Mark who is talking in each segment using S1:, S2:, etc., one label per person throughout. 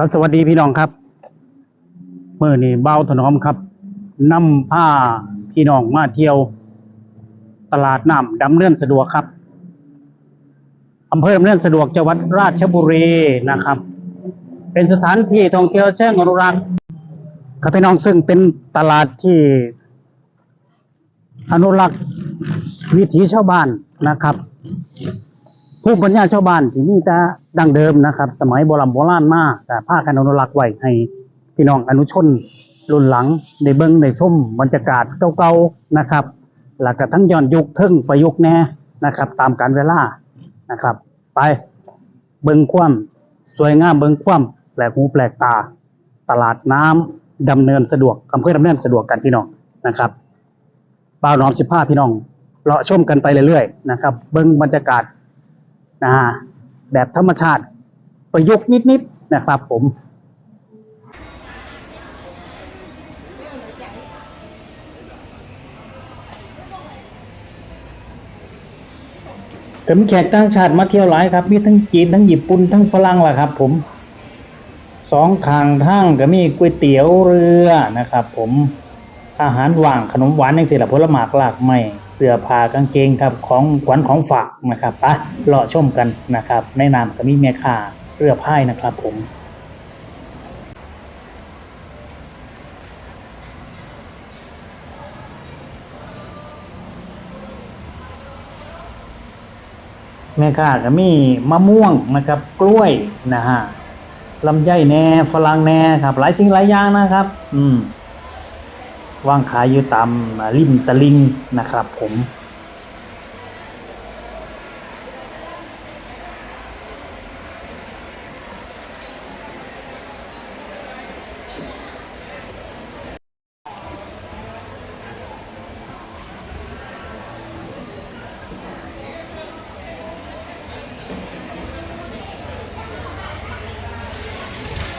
S1: ครับสวัสดีพี่น้องครับเมื่อนี้เบ้าถนอมครับนำผ้าพี่น้องมาเที่ยว ตลาดน้ำดำเนินสะดวกครับอำเภอดำเนินสะดวกจังหวัดราชบุรีนะครับ เป็นสถานที่ท่องเที่ยวเชิงอนุรักษ์ครับพี่น้องซึ่งเป็นตลาดที่อนุรักษ์วิถีชาวบ้านนะครับ ภูมิปัญญาชาวบ้านที่นี่จะดังเดิมนะครับ สมัยโบราณโบราณมากแต่ภาคการอนุรักษ์ไว้ให้พี่น้องอนุชนรุ่นหลังได้เบิ่งได้ชมบรรยากาศเก่าๆนะครับแล้วก็ทั้งย้อนยุคเทิงประยุกต์แน่นะครับ ตามกาลเวลานะครับ ไปเบิ่งความสวยงามเบิ่งความแปลกหูแปลกตา ตลาดน้ำดำเนินสะดวกอำเภอดำเนินสะดวกกันพี่น้องนะครับบ่าวน้อมสิบห้าพี่น้องเลาะชมกันไปเรื่อยๆนะครับ เบิ่งบรรยากาศ นะฮะแบบธรรมชาติประยุกต์นิดๆนะครับผมก็มีแขกต่างชาติมาเที่ยวหลายครับ มีทั้งจีนทั้งญี่ปุ่นทั้งฝรั่งล่ะครับ ผมสองข้างทางก็มีก๋วยเตี๋ยวเรือนะครับ ผม อาหารว่างขนมหวานยังสิละผลหมากลากไม้เสื้อผ้ากางเกงครับของขวัญของฝากนะครับปะเลาะชมกันนะครับในนามกมีแม่ค้าเรือพายนะครับผมแม่ค้าก็มีมะม่วงนะครับกล้วยนะฮะลำไยแหน่ฝรั่งแหน่ครับ หลายสิ่งหลายอย่างนะครับ อืม ว่างขายอยู่ตามริมตลิ่งนะครับ ผม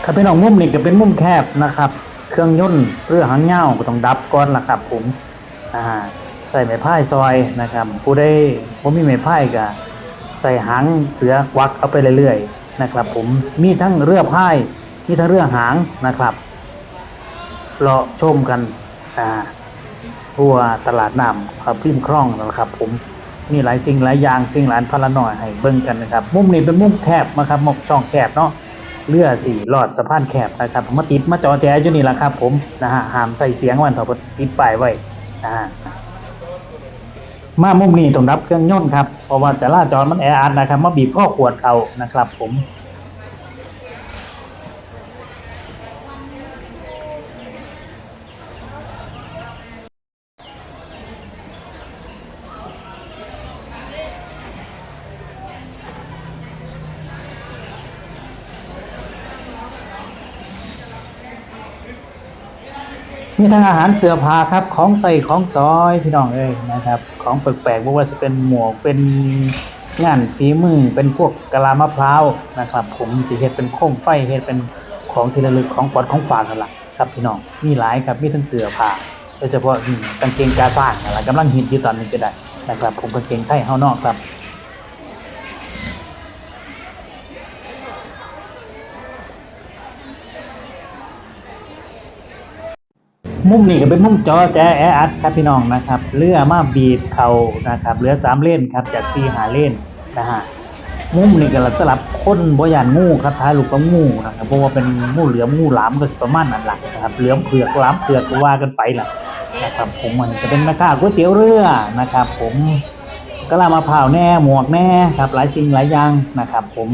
S1: ครับพี่น้องมุมนี่ก็เป็นมุมแคบนะครับ เครื่องยนต์เรือหางเงาก็ต้องดับก่อนล่ะครับผมอ่าใส่ไม้พายซอยนะครับ ผู้ได้ผมมีไม้พายก็ใส่หางเสือกวักเอาไปเรื่อยๆนะครับ ผมมีทั้งเรือพายมีทั้งเรือหางนะครับรอชมกันอ่าทั่วตลาดน้ำครับริมคลองนะครับ ผมมีหลายสิ่งหลายอย่างสิ่งหลายพันละหน่อยให้เบิ่งกันนะครับ มุมนี้เป็นมุมแคบนะครับมุมช่องแคบเนาะ เรือสี่หลอดสะพานแคบนะครับมาติดมาจอแจอยู่นี่แหละครับ ผมนะฮะห้ามใส่เสียงวันถอดติดป้ายไว้นะฮะมามุมนี้ต้องรับเครื่องยนต์ครับเพราะว่าจราจรมันแออัดนะครับมาบีบข้อขวดเขานะครับ ผม มีทั้งอาหารเสื้อผ้าครับ ของใส่ของซอยพี่น้องเอ้ยนะครับ ของแปลกๆไม่ว่าจะเป็นหมวกเป็นงานฝีมือเป็นพวกกะลามะพร้าวนะครับ ผมจะเฮ็ดเป็นโคมไฟเฮ็ดเป็นของที่ระลึกของขวัญของฝากนั่นแหละครับพี่น้องมีหลายครับมีทั้งเสื้อผ้าโดยเฉพาะกางเกงกาซ่างนั่นแหละกำลังฮิตอยู่ตอนนี้ก็ได้นะครับผมกางเกงไทยเฮานอกครับ มุมนี้ก็เป็นมุมจอแจแออัดครับพี่น้องนะครับเรือมาบีบเขานะครับเรือสามเลนครับจากสี่หาเลนนะฮะมุมนี้ก็สลับคนบ่ยานงูครับท้ายลูกก็งูนะครับเพราะว่าเป็นงูเหลือมงูหลามก็สประมาณนั้นหลักนะครับเหลือมเผือกหลามเผือกก็ว่ากันไปแหละนะครับผมมันจะเป็นแม่ค้าก๋วยเตี๋ยวเรือนะครับ ผม กะลามะพร้าวแน่หมวกแน่ครับหลายสิ่งหลายอย่างนะครับ ผม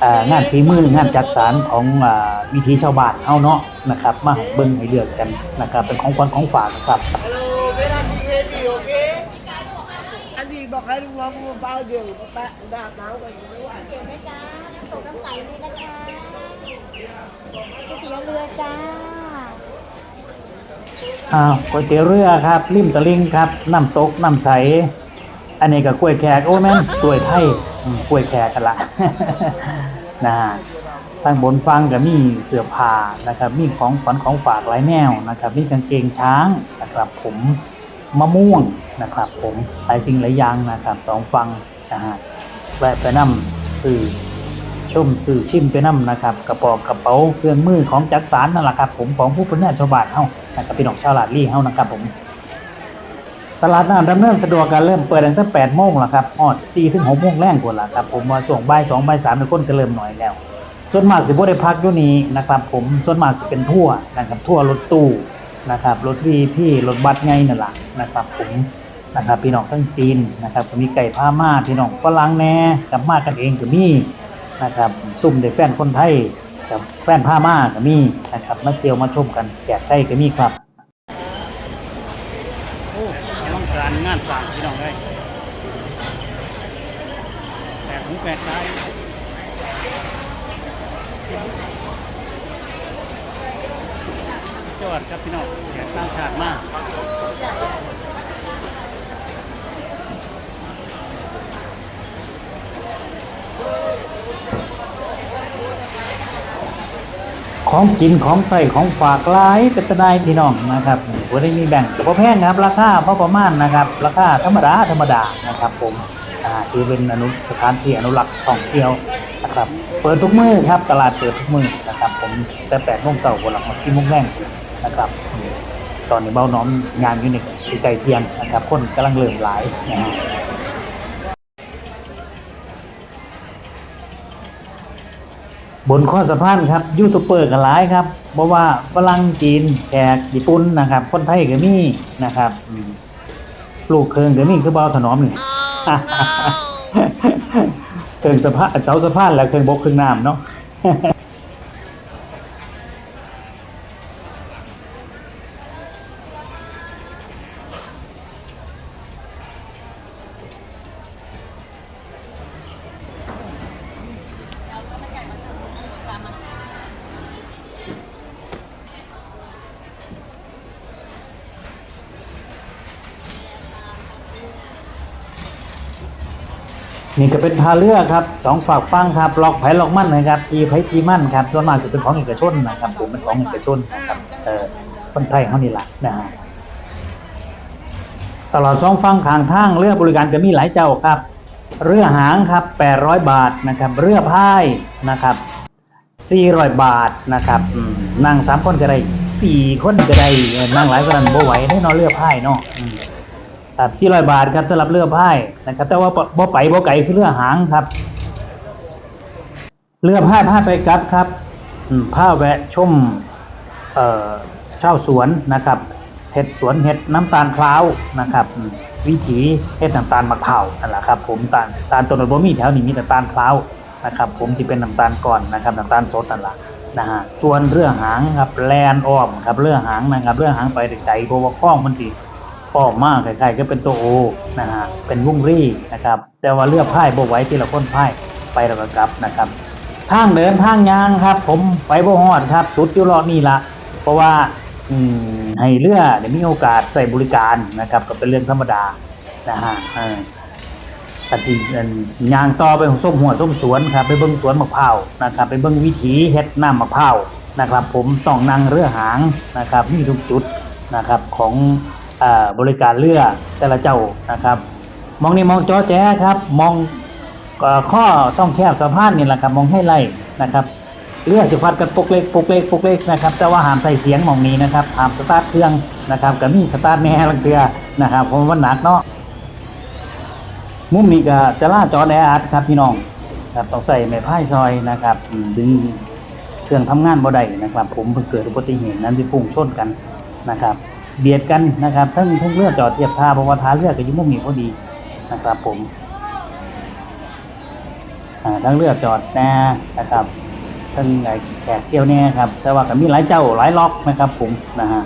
S1: เอ่องานฝีมืองานจักสารของอ่าวิถีชาวบ้านเฮาเนาะนะครับ มาให้เบิ่งให้เลือกกันนะครับ เป็นของขวัญของฝากนะครับ
S2: Hello, very heavy, okay? อันนี้บอกให้ลูกน้องมาเบาเดี๋ยวแปะดาบน้ำกันไม่ไหว
S3: เดี๋ยวนะจ๊ะน้ำตกน้ำใสนี่นะคะก๋วยเตี๋ยวเรือจ้า
S1: อ้าวก๋วยเตี๋ยวเรือครับริมตะลิงครับน้ำตกน้ำใส อันนี้ก็กล้วยแขกโอ้แม่นกล้วยไทยกล้วยแขกกันละนะฮะทางบนฟังก็มีเสื้อผ้านะครับ มีของขวัญของฝากหลายแนวนะครับ มีกางเกงช้างนะครับ ผมมะม่วงนะครับ ผมหลายสิ่งหลายอย่างนะครับสองฟังนะฮะแวะไปนำคือชมสื่อชิมไปนํนะครับ กระเป๋ากระเป๋าเครื่องมือของจักสารนั่นแหละครับ ผมของผู้เป็นแม่ชาวบ้านเฮานะครับพี่น้องชาวลาดลี่เฮานะครับผม ตลาดน้ำดำเนินสะดวกการเริ่มเปิดตั้งแต่8โมงแล้วครับฮอด4ถึง6โมงแรงกว่าละครับผมว่าช่วงบ่าย2บ่าย3เป็นคนก็เริ่มหน่อยแล้ว ส่วนมากสิบ่ได้พักอยู่นี้นะครับผมส่วนมากสิเป็นทั่วนะครับทั่วรถตู้นะครับรถวีพี่รถบัสไงนั่นล่ะนะครับผมนะครับพี่น้องทั้งจีนนะครับก็มีไก่ผ้ามาพี่น้องฝรั่งแน่กับมากันเองก็มีนะครับซุ่มเด็กแฟนคนไทยกับแฟนผ้ามาก็มีนะครับมาเที่ยวมาชมกันแจกไก่ก็มีครับ โอ้ต้องกานงานสร้างพี่น้องเลยแต่หูแปดตายจอดครับพี่น้องแขกต่างชาติมาก ของกินของใส่ของฝากหลายเป็นตะไดพี่น้องนะครับวันนี้มีแบ่งแต่พอแพงครับ ราคาพอประมาณนะครับ ราคาธรรมดาธรรมดานะครับผมอ่าคือเป็นอนุสถานที่อนุรักษ์ท่องเที่ยวนะครับ เปิดทุกมือครับตลาดเปิดทุกมือนะครับ ผมแต่แปดโมงเช้าวันหลังมาสี่โมงแรงนะครับ ตอนนี้เบ้าน้อมงานอยู่ในใกล้เทียงนะครับ คนกำลังเริ่มหลายนะฮะ บนข้อสะพานครับยูทูบเบอร์กันหลายครับเพราะว่าฝรั่งจีนแขกญี่ปุ่นนะครับ คนไทยก็มีนะครับอืมลูกเคิงก็มีคือเบาถนอมนี่เคิงสะพานเสาสะพานแล้วเคิงบกเคิงน้ำเนาะ นี่ก็เป็นทาเรือครับสองฝากฟังครับล็อกไผ่ล็อกมั่นนะครับทีไผ่ทีมั่นครับส่วนมากจะเป็นของเอกชนนะครับผมเป็นของเอกชนนะครับเออคนไทยเขานี่แหละนะฮะตลอดสองฟังขางทางเรือบริการก็มีหลายเจ้าครับ เรือหางครับ 800 บาทนะครับ เรือพายนะครับ 400 บาทนะครับนั่งสามคนก็ได้สี่คนก็ได้นั่งหลายคนบ่ไหวได้นอนเรือพายเนาะ อืมครับ400บาทครับสำหรับเรือพายนะครับ แต่ว่าบ่บ่ไปบ่ไก่คือเรือหางครับ เรือพายพาไปกลับครับอืมพาแวะชมเอ่อชาสวนนะครับเห็ดสวนเห็ดน้ำตาลพร้าวนะครับ วิถีเห็ดน้ำตาลมะพร้าวนั่นแหละครับ ผมตาลตาลต้นบ่มีแถวนี้มีแต่ตาลพร้าวนะครับ ผมที่เป็นน้ำตาลก่อนนะครับน้ำตาลสดนั่นแหละนะฮะส่วนเรือหางครับแลนอ้อมครับเรือหางนะครับเรือหางไปแต่ไกลเพราะว่าคล้องมันติออ กมากคล้ายๆก็เป็นตัวโอนะฮะเป็นวุ้งรี่นะครับ แต่ว่าเลือกไพ่บ่ไหว้ที่ละค้นไพ่ไปแล้วก็กลับนะครับทางเดินทางยางครับ ผมไปบ่ฮอดครับสุดยู่รอนี่ละเพราะว่าอืมให้เรือได้มีโอกาสใส่บริการนะครับก็เป็นเรื่องธรรมดานะฮะเออตัดที่ยางต่อไปของส้มหัวส้มสวนครับไปเบิ่งสวนมะพร้าวนะครับไปเบิ่งวิถีเฮ็ดน้ำมะพร้าวนะครับ ผมต้องนั่งเรือหางนะครับมีทุกจุดนะครับของ บริการเรือแต่ละเจ้านะครับ มองนี่มองจอแจ้ครับ มองอข้อช่องแคบสะพานนี่แหละครับมองให้ไล่นะครับเรือจะพัดกันปุกเล็กปุกเล็กปุกเล็กนะครับแต่ว่าห้ามใส่เสียงมองนี้นะครับห้ามสตาร์ทเครื่องนะครับกับมีสตาร์ทแหน่ลังเทือนะครับเพราะว่าหนักเนาะมุมนี้ก็จะล่าจอแออัดครับพี่น้องครับต้องใส่ไม้พายซอยนะครับดึงเครื่องทำงานบ่ได้นะครับ ผมเพิ่งเกิดอุบัติเหตุนั้นที่พุ่งชนกันนะครับ เบียดกันนะครับทั้งทั้งเรือจอดเทียบท่าเพราะว่าท่าเรือก็อยู่มุมนี้พอดีนะครับ ผมทั้งเรือจอดแน่นะครับทั้งไอ้แขกเที่ยวแน่ครับ แต่ว่าก็มีหลายเจ้าหลายล็อกนะครับ ผมนะฮะ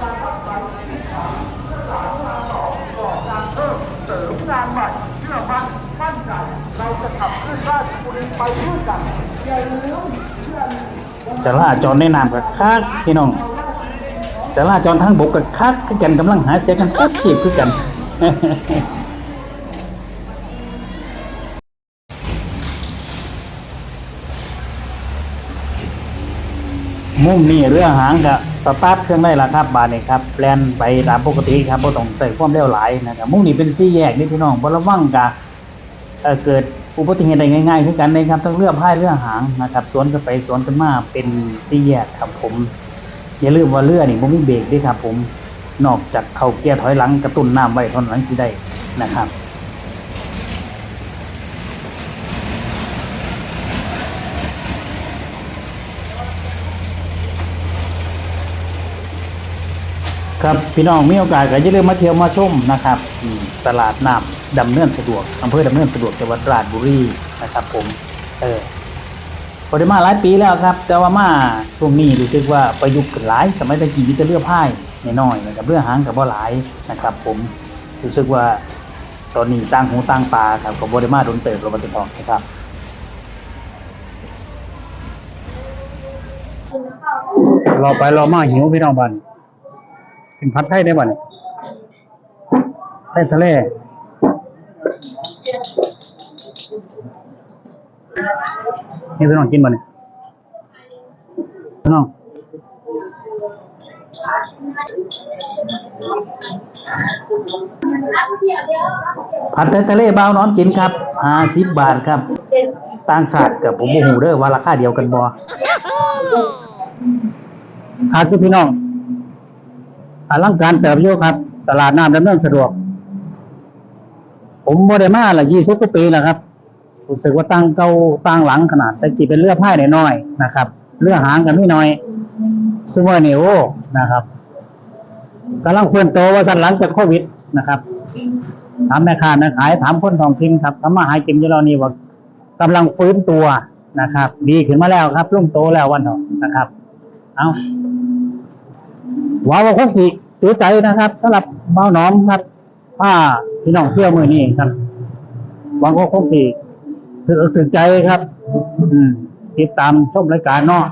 S1: จะล่า จอดในน้ำกับคักพี่น้องจะล่าจอดทางบกกับคักคือกันกำลังหาเสียกันคักขีบคือกันมุมนี้เรือหางกับสตาร์ทเครื่องได้ละครับบาทนี่ครับแลนไปตามปกติครับบ่ต้องใส่ความเร็วหลายนะครับมุมนี้เป็นสี่แยกนี่พี่น้องบ่ระวังกะอ่อเกิด อุบัติเหตุใดง่ายๆคือกันนะครับทั้งเรือพายเรือหางนะครับสวนกันไปสวนกันมาเป็นสี่แยกครับผมอย่าลืมว่าเรือนี่บ่มีเบรกด้วยครับผมนอกจากเข้าเกียร์ถอยหลังกระตุ้นน้ำไว้เท่านั้นสิได้นะครับครับพี่น้องมีโอกาสก็อย่าลืมมาเที่ยวมาชมนะครับ ตลาดน้ำ ดำเนินสะดวกอำเภอดำเนินสะดวกจังหวัดราชบุรีนะครับ ผม เออพอได้มาหลายปีแล้วครับ แต่ว่ามาช่วงนี้รู้สึกว่าประยุกต์ขึ้นหลาย สมัยตะกี้มีแต่เรือพายน้อยๆนะครับเรือหางกับบ่หลายนะครับ ผมรู้สึกว่าตอนนี้ตั้งหูตั้งตาครับก็บ่ได้มาโดนเติบโรบันทองนะครับรอไปรอมาหิวพี่น้องบันกินผัดไทยได้บันไทยทะเล นี่พี่น้องกินบันพี่น้องผัดไทยทะเลเบาน้องกินครับห้าสิบบาทครับ ต่างชาติกับผมโมโหเด้อว่าราคาเดียวกันบ่ครับคือพี่น้องอลังการเติบโยครับ ตลาดน้ำดำเนินสะดวก ผมบ่ได้มาละยี่สิบกว่าปีแล้วครับ รู้สึกว่าตั้งเก่าตั้งหลังขนาดแต่กี่เป็นเรือดไพายน้อยๆนะครับเรือดหางกันไม่น้อยซึ่งว่าเนี่ยโอนะครับกำลังเฟื่อนโตว่าสันหลังจากโควิดนะครับถามแม่ค้าแม่ขายถามคนทองถิ่นครับทำมาหายกินอยู่เรานี่ว่ากำลังฟื้นตัวนะครับ ดีขึ้นมาแล้วครับรุ่งโตแล้ววันเถอะนะครับ เอาหว้าวว่าคงสิจูใจนะครับสำหรับเบ้าหน้อมครับ ผ้าพี่น้องเที่ยวมือนี้ครับหวังว่าคงสิ ถือถึงใจครับ อืมติดตามชมรายการเนาะ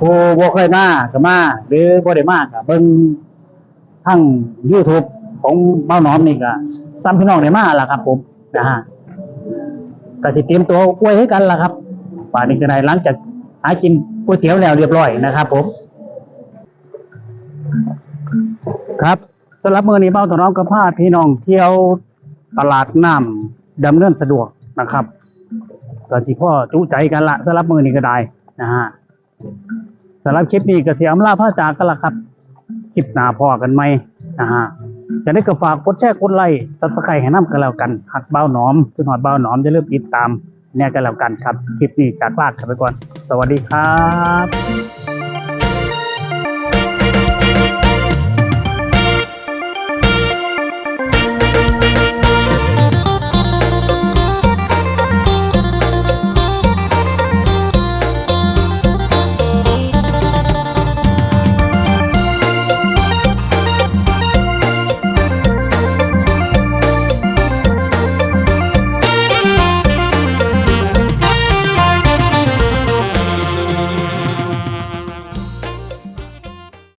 S1: ผู้บ่เคยมาก็มา หรือบ่ได้มาก็เบิ่งทั้ง YouTube ของเบ้าหน้อมนี่ก็ซ้ำพี่น้องได้มาล่ะครับ ผมนะฮะก็สิเตรียมตัวกล้วยให้กันล่ะครับป่านนี้ก็ได้หลังจากหากินก๋วยเตี๋ยวแล้วเรียบร้อยนะครับ ผม ครับสำหรับมื้อนี้เบ้าถนอมกับพาพี่น้องเที่ยวตลาดน้ำดำเนินสะดวก นะครับก็สิพ่อจุใจกันละสำหรับมือนี้ก็ได้นะฮะสำหรับคลิปนี้ก็สิอำลาพาจากกันละครับคลิปหน้าพอกันไหมนะฮะจะได้ก็ฝากกดแชร์กดไลค์ซับสไครต์ให้น้ำกันแล้วกันหักเบ้าหนอมคือหอดเบ้าหนอมจะเริ่มติดตามเนี่ยกันแล้วกันครับ คลิปนี้จากลากันไปก่อน สวัสดีครับ